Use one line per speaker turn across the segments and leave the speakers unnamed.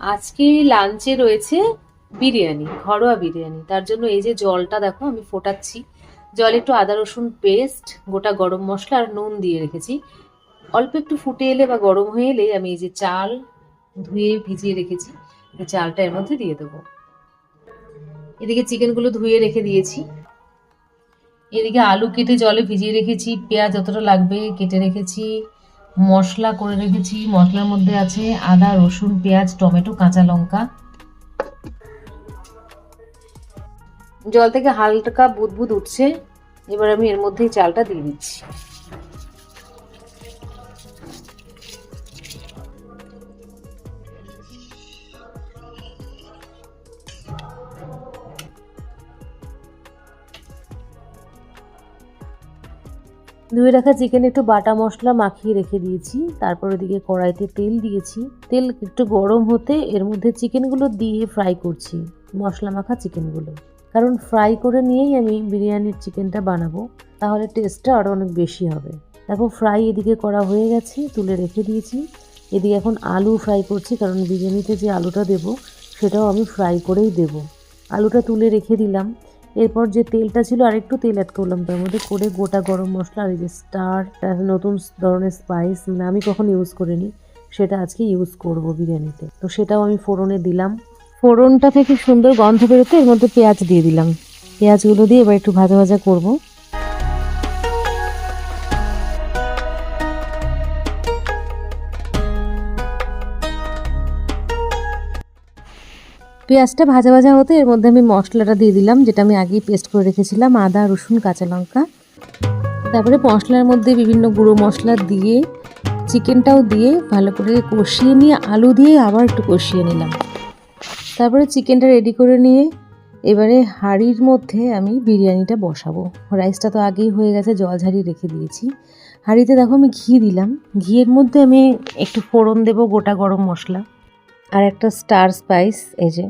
আজকে লাঞ্চে রয়েছে বিরিয়ানি, ঘরোয়া বিরিয়ানি। তার জন্য এই যে জলটা দেখো, আমি ফোটাচ্ছি। জলে একটু আদা, রসুন পেস্ট গোটা গরম মশলা আর নুন দিয়ে রেখেছি। অল্প একটু ফুটে এলে বা গরম হয়ে এলে আমি এই যে চাল ধুয়ে ভিজিয়ে রেখেছি। এই চালটা এর মধ্যে দিয়ে দেবো। এদিকে চিকেনগুলো ধুয়ে রেখে দিয়েছি। এদিকে আলু কেটে জলে ভিজিয়ে রেখেছি। পেঁয়াজ যতটা লাগবে কেটে রেখেছি। মশলা করে রেখেছি। মশলার মধ্যে আছে আদা, রসুন, পেঁয়াজ, টমেটো, কাঁচা লঙ্কা। জল থেকে হালকা বুদবুদ উঠছে। এবার আমি এর মধ্যেই চালটা দিয়ে দিচ্ছি। ধুয়ে রাখা চিকেন একটু বাটা মশলা মাখিয়ে রেখে দিয়েছি। তারপর ওদিকে কড়াইতে তেল দিয়েছি। তেল একটু গরম হতে এর মধ্যে চিকেনগুলো দিয়ে ফ্রাই করছি, মশলা মাখা চিকেনগুলো কারণ ফ্রাই করে নিয়েই আমি বিরিয়ানির চিকেনটা বানাবো, তাহলে টেস্টটা আরও অনেক বেশি হবে। দেখো ফ্রাই এদিকে করা হয়ে গেছে, তুলে রেখে দিয়েছি। এদিকে এখন আলু ফ্রাই করছি, কারণ বিরিয়ানিতে যে আলুটা দেবো, সেটাও আমি ফ্রাই করেই দেবো। আলুটা তুলে রেখে দিলাম। এরপর যে তেলটা ছিল, আরেকটু তেল অ্যাড করলাম, তার মধ্যে করে গোটা গরম মশলা আর এই যে স্টার নতুন ধরনের স্পাইস মানে আমি কখন ইউজ করিনি, সেটা আজকে ইউজ করব বিরিয়ানিতে। তো সেটাও আমি ফোড়নে দিলাম। ফোড়নটা থেকে সুন্দর গন্ধ বেরোতে এর মধ্যে পেঁয়াজ দিয়ে দিলাম। পেঁয়াজগুলো দিয়ে এবার একটু ভাজা ভাজা করব। পেঁয়াজটা ভাজা ভাজা হতে এর মধ্যে আমি মশলাটা দিয়ে দিলাম, যেটা আমি আগেই পেস্ট করে রেখেছিলাম, আদা, রসুন, কাঁচা লঙ্কা। তারপরে মশলার মধ্যে বিভিন্ন গুঁড়ো মশলা দিয়ে, চিকেনটাও দিয়ে ভালো করে কষিয়ে নিয়ে, আলু দিয়ে আবার একটু কষিয়ে নিলাম। তারপরে চিকেনটা রেডি করে নিয়ে, এবারে হাঁড়ির মধ্যে আমি বিরিয়ানিটা বসাবো। রাইসটা তো আগেই হয়ে গেছে, জল ঝারিয়ে রেখে দিয়েছি। হাঁড়িতে দেখো আমি ঘি দিলাম। ঘিয়ের মধ্যে আমি একটু ফোড়ন দেবো, গোটা গরম মশলা। আর একটা স্টার স্পাইস, এই যে।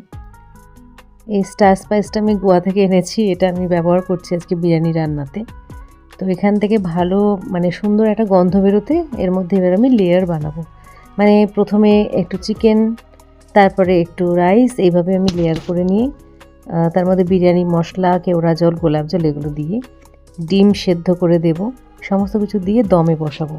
এই স্টার স্পাইসটা আমি গোয়া থেকে এনেছি, এটা আমি ব্যবহার করছি আজকে বিরিয়ানি রান্নাতে। তো এখান থেকে ভালো মানে সুন্দর একটা গন্ধ বেরোতে এর মধ্যে এবার আমি লেয়ার বানাবো। মানে প্রথমে একটু চিকেন তারপরে একটু রাইস এইভাবে আমি লেয়ার করে নিয়ে তার মধ্যে বিরিয়ানি মশলা, কেওড়া জল, গোলাপ জল, এগুলো দিয়ে ডিম সেদ্ধ করে দেব। সমস্ত কিছু দিয়ে দমে বসাবো।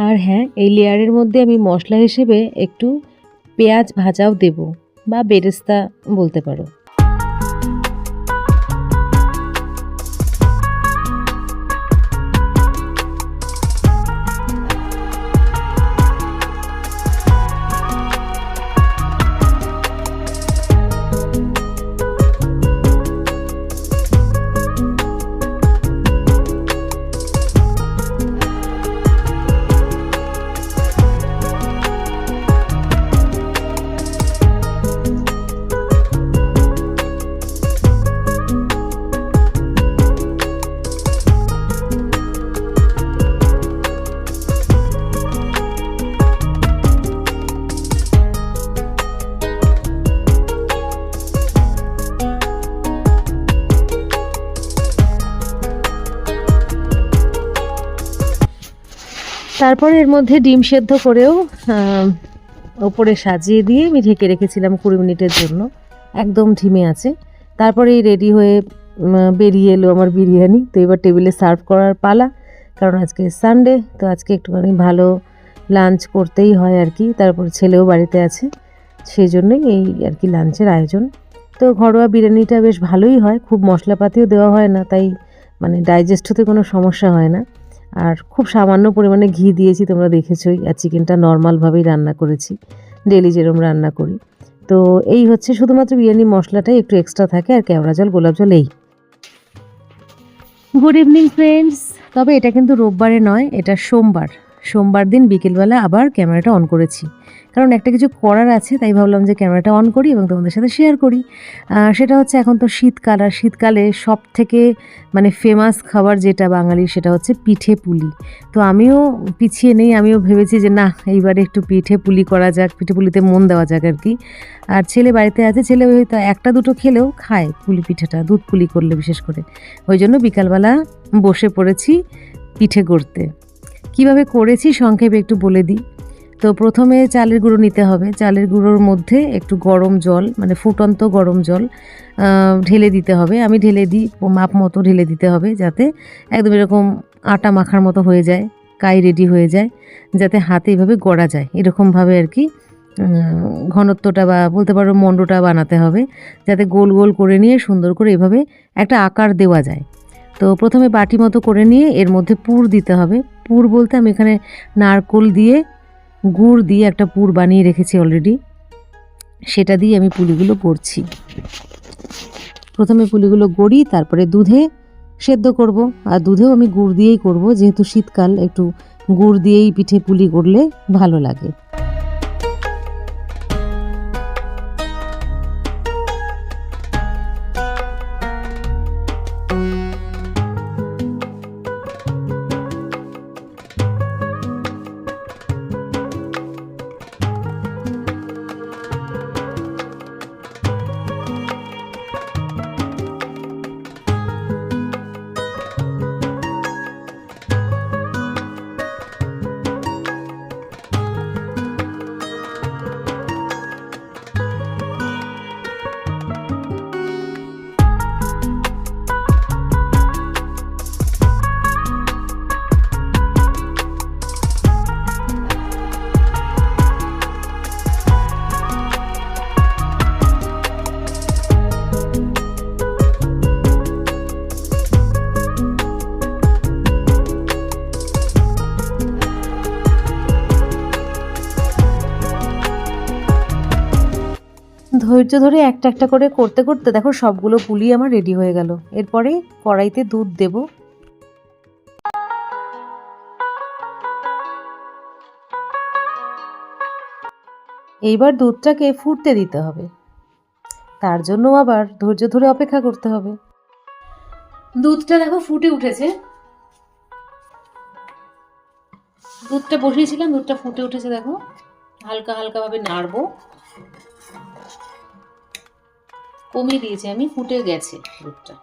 আর হ্যাঁ এই লেয়ারের মধ্যে আমি মশলা হিসেবে একটু পেঁয়াজ ভাজাও দেব বা বেরেস্তা বলতে পারো। তারপরে এর মধ্যে ডিম সেদ্ধ করেও ওপরে সাজিয়ে দিয়ে আমি ঢেকে রেখেছিলাম কুড়ি মিনিটের জন্য। একদম ধিমে আছে। তারপরে রেডি হয়ে বেরিয়ে এলো আমার বিরিয়ানি। তো এবার টেবিলে সার্ভ করার পালা, কারণ আজকে সানডে তো আজকে একটুখানি ভালো লাঞ্চ করতেই হয় আর কি। তারপর ছেলেও বাড়িতে আছে সেই জন্যই এই আর কি লাঞ্চের আয়োজন। তো ঘরোয়া বিরিয়ানিটা বেশ ভালোই হয়, খুব মশলাপাতিও দেওয়া হয় না, তাই মানে ডাইজেস্ট হতে কোনো সমস্যা হয় না। আর খুব সামান্য পরিমাণে ঘি দিয়েছি, তোমরা দেখেছই। আর চিকেনটা নর্মালভাবেই রান্না করেছি। ডেলি যেরকম রান্না করি। তো এই হচ্ছে শুধুমাত্র বিরিয়ানি মশলাটাই একটু এক্সট্রা থাকে, আর কেওড়া জল, গোলাপ জল এই। গুড ইভিনিং ফ্রেন্ডস তবে এটা কিন্তু রোববারে নয়, এটা সোমবার। সোমবার দিন বিকেলবেলা আবার ক্যামেরাটা অন করেছি। কারণ একটা কিছু করার আছে, তাই ভাবলাম যে ক্যামেরাটা অন করি এবং তোমাদের সাথে শেয়ার করি। সেটা হচ্ছে এখন তো শীতকাল, আর শীতকালে সব থেকে মানে ফেমাস খাবার যেটা বাঙালি সেটা হচ্ছে পিঠে পুলি। তো আমিও পিছিয়ে নেই, আমিও ভেবেছি যে না, এইবারে একটু পিঠে পুলি করা যাক, পিঠে পুলিতে মন দেওয়া যাক আর কি। আর ছেলে বাড়িতে আছে, ছেলে হয়তো একটা দুটো খেলেও খায় পুলি পিঠেটা, দুধ পুলি করলে বিশেষ করে। ওই জন্য বিকালবেলা বসে পড়েছি পিঠে করতে। কীভাবে করেছি সংক্ষেপে একটু বলে দিই। তো প্রথমে চালের গুঁড়ো নিতে হবে। চালের গুঁড়োর মধ্যে একটু গরম জল মানে ফুটন্ত গরম জল ঢেলে দিতে হবে। আমি ঢেলে দিই, মাপ মতো ঢেলে দিতে হবে যাতে একদম এরকম আটা মাখার মতো হয়ে যায়, কাই রেডি হয়ে যায়, যাতে হাতে এভাবে গড়া যায়। এরকমভাবে আর কি ঘনত্বটা বা বলতে পারো মণ্ডটা বানাতে হবে, যাতে গোল গোল করে নিয়ে সুন্দর করে এভাবে একটা আকার দেওয়া যায়। তো প্রথমে বাটি মতো করে নিয়ে এর মধ্যে পুর দিতে হবে। পুর বলতে আমি এখানে নারকোল দিয়ে, গুড় দিয়ে একটা পুর বানিয়ে রেখেছি অলরেডি সেটা দিয়ে আমি পুলিগুলো করছি প্রথমে পুলিগুলো গড়ি, তারপরে দুধে সেদ্ধ করব। আর দুধেও আমি গুড় দিয়েই করব, যেহেতু শীতকাল, একটু গুড় দিয়েই পিঠে পুলি করলে ভালো লাগে। ধৈর্য ধরে একটা একটা করে করতে করতে দেখো সবগুলো পুলি আমার রেডি হয়ে গেল। এরপরে কড়াইতে দুধ দেব। এইবার দুধটাকে ফুটতে দিতে হবে। তার জন্য আবার ধৈর্য ধরে অপেক্ষা করতে হবে। দুধটা দেখো ফুটে উঠেছে। দুধটা বসিয়েছিলাম, দুধটা ফুটে উঠেছে দেখো। হালকা হালকা ভাবে নাড়বো। কমিয়ে দিয়েছি, আমি ফুটে গেছে দুধটা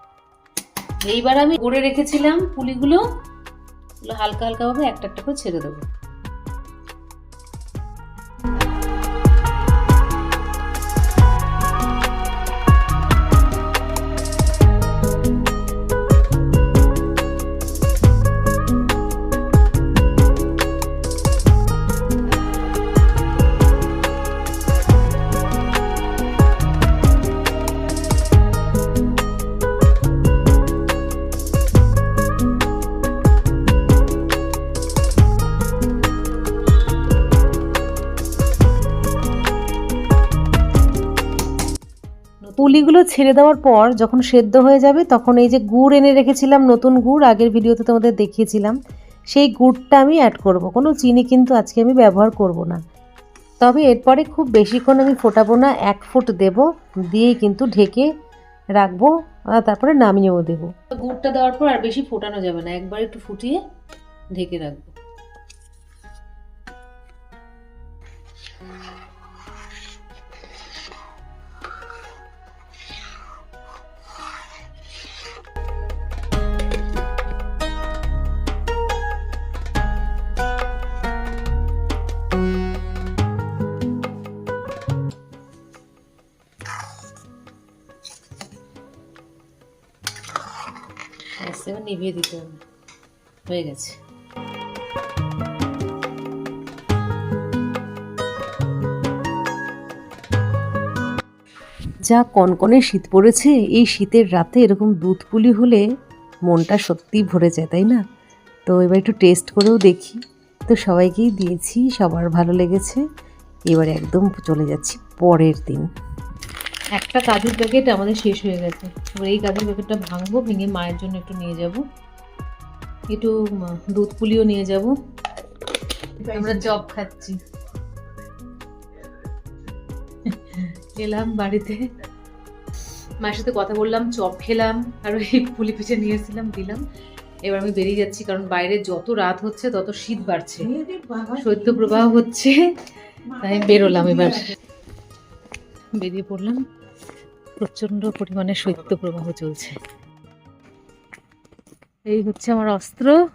এইবার আমি গড়ে রেখেছিলাম পুলিগুলো হালকা হালকাভাবে একটা একটা করে ছেড়ে দেবো। পুলিগুলো ছেড়ে দেওয়ার পর যখন সেদ্ধ হয়ে যাবে, তখন এই যে গুড় এনে রেখেছিলাম, নতুন গুড়, আগের ভিডিওতে তোমাদের দেখিয়েছিলাম, সেই গুড়টা আমি অ্যাড করব। কোনো চিনি কিন্তু আজকে আমি ব্যবহার করব না। তবে এরপরে খুব বেশিক্ষণ আমি ফোটাবো না, এক ফুট দেব, দিয়েই কিন্তু ঢেকে রাখব, আর তারপরে নামিয়েও দেবো। গুড়টা দেওয়ার পর আর বেশি ফোটানো যাবে না, একবার একটু ফুটিয়ে ঢেকে রাখব। নিভিয়ে দিতে হবে। হয়ে গেছে। যা কনকনে শীত পড়েছে, এই শীতের রাতে এরকম দুধ পুলি হলে মনটা সত্যিই ভরে যায়, তাই না? তো এবার একটু টেস্ট করেও দেখি। তো সবাইকেই দিয়েছি, সবার ভালো লেগেছে। এবার একদম চলে যাচ্ছি পরের দিন। একটা কাজুর প্যাকেট আমাদের শেষ হয়ে গেছে। এবার এই কাজুর প্যাকেটটা ভাঙবো, ভেঙে মায়ের জন্য একটু নিয়ে যাব। একটু দুধ পুলিও নিয়ে যাব। আমরা জব খাচ্ছি। এলাম বাড়িতে। মায়ের সাথে কথা বললাম, চপ খেলাম, আর ওই পুলি পিছে নিয়েছিলাম দিলাম। এবার আমি বেরিয়ে যাচ্ছি, কারণ বাইরে যত রাত হচ্ছে, তত শীত বাড়ছে। শৈত্যপ্রবাহ হচ্ছে, তাই বেরোলাম এবার। বেরিয়ে পড়লাম। প্রচণ্ড পরিমাণে শৈত্যপ্রবাহ চলছে। এই হচ্ছে আমার অস্ত্র।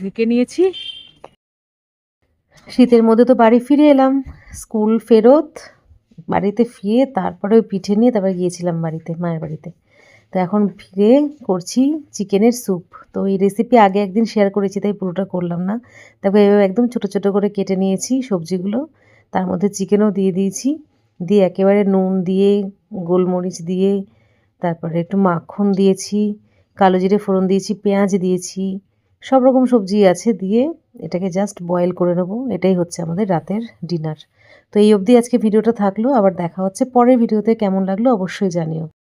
ঢেকে নিয়েছি। শীতের মধ্যে তো বাড়ি ফিরে এলাম। স্কুল ফেরত, বাড়িতে ফিরে তারপরে ওই পিঠে নিয়ে তারপরে গিয়েছিলাম বাড়িতে, মায়ের বাড়িতে। তো এখন ফিরে করছি চিকেনের স্যুপ। তো এই রেসিপি আগে একদিন শেয়ার করেছি, তাই পুরোটা করলাম না। তারপরে এভাবে একদম ছোট ছোট করে কেটে নিয়েছি সবজিগুলো। তার মধ্যে চিকেনও দিয়ে দিয়েছি। দিয়ে একেবারে নুন দিয়ে, গোলমরিচ দিয়ে, তারপরে একটু মাখন দিয়েছি, কালো জিরে ফোড়ন দিয়েছি, পেঁয়াজ দিয়েছি, সব রকম সবজি আছে দিয়ে এটাকে জাস্ট বয়েল করে নেব। এটাই হচ্ছে আমাদের রাতের ডিনার তো এই অবধি আজকে ভিডিওটা থাকল, আবার দেখা হচ্ছে পরের ভিডিওতে। কেমন লাগল অবশ্যই জানিও।